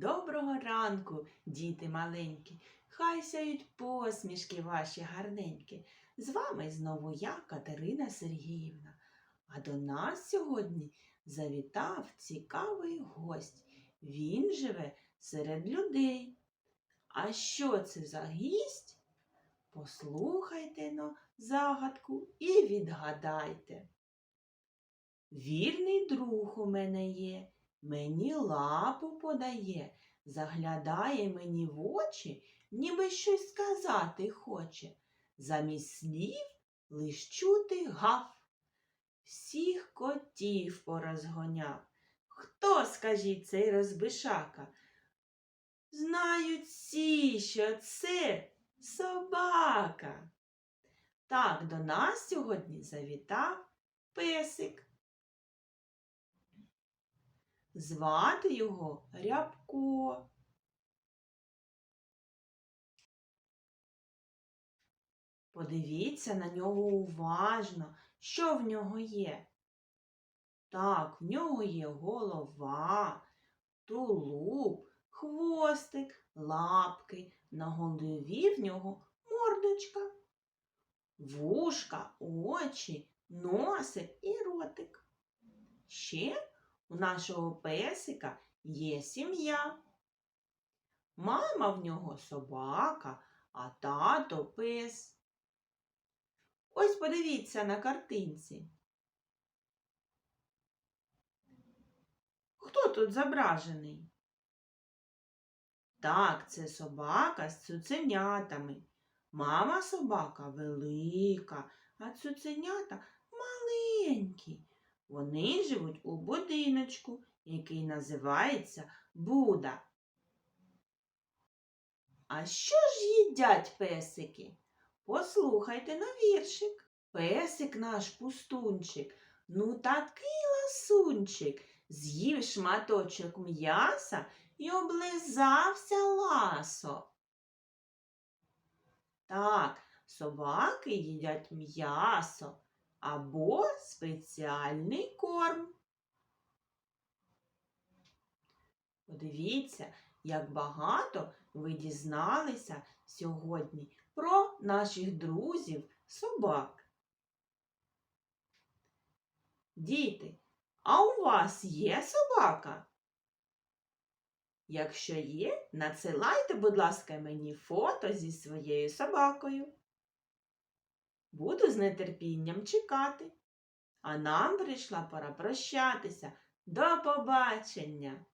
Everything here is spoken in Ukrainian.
Доброго ранку, діти маленькі, хай сяють посмішки ваші гарненькі. З вами знову я, Катерина Сергіївна. А до нас сьогодні завітав цікавий гость. Він живе серед людей. А що це за гість? Послухайте но загадку і відгадайте. Вірний друг у мене є, мені лапу подає, заглядає мені в очі, ніби щось сказати хоче. Замість слів лиш чути гав. Всіх котів порозгоняв. Хто, скажіть, цей розбишака? Знають всі, що це собака. Так, до нас сьогодні завітав песик. Звати його Рябко. Подивіться на нього уважно, що в нього є. Так, в нього є голова, тулуб, хвостик, лапки, на голові в нього мордочка, вушка, очі, носик і ротик. Ще у нашого песика є сім'я. Мама в нього собака, а тато пес. Ось подивіться на картинці. Хто тут зображений? Так, це собака з цуценятами. Мама собака велика, а цуценята маленькі. Вони живуть у будиночку, який називається Буда. А що ж їдять песики? Послухайте на віршик. Песик наш пустунчик, ну такий ласунчик, з'їв шматочок м'яса і облизався ласо. Так, собаки їдять м'ясо або спеціальний корм. Подивіться, як багато ви дізналися сьогодні про наших друзів собак. Діти, а у вас є собака? Якщо є, надсилайте, будь ласка, мені фото зі своєю собакою. Буду з нетерпінням чекати. А нам прийшла пора прощатися. До побачення!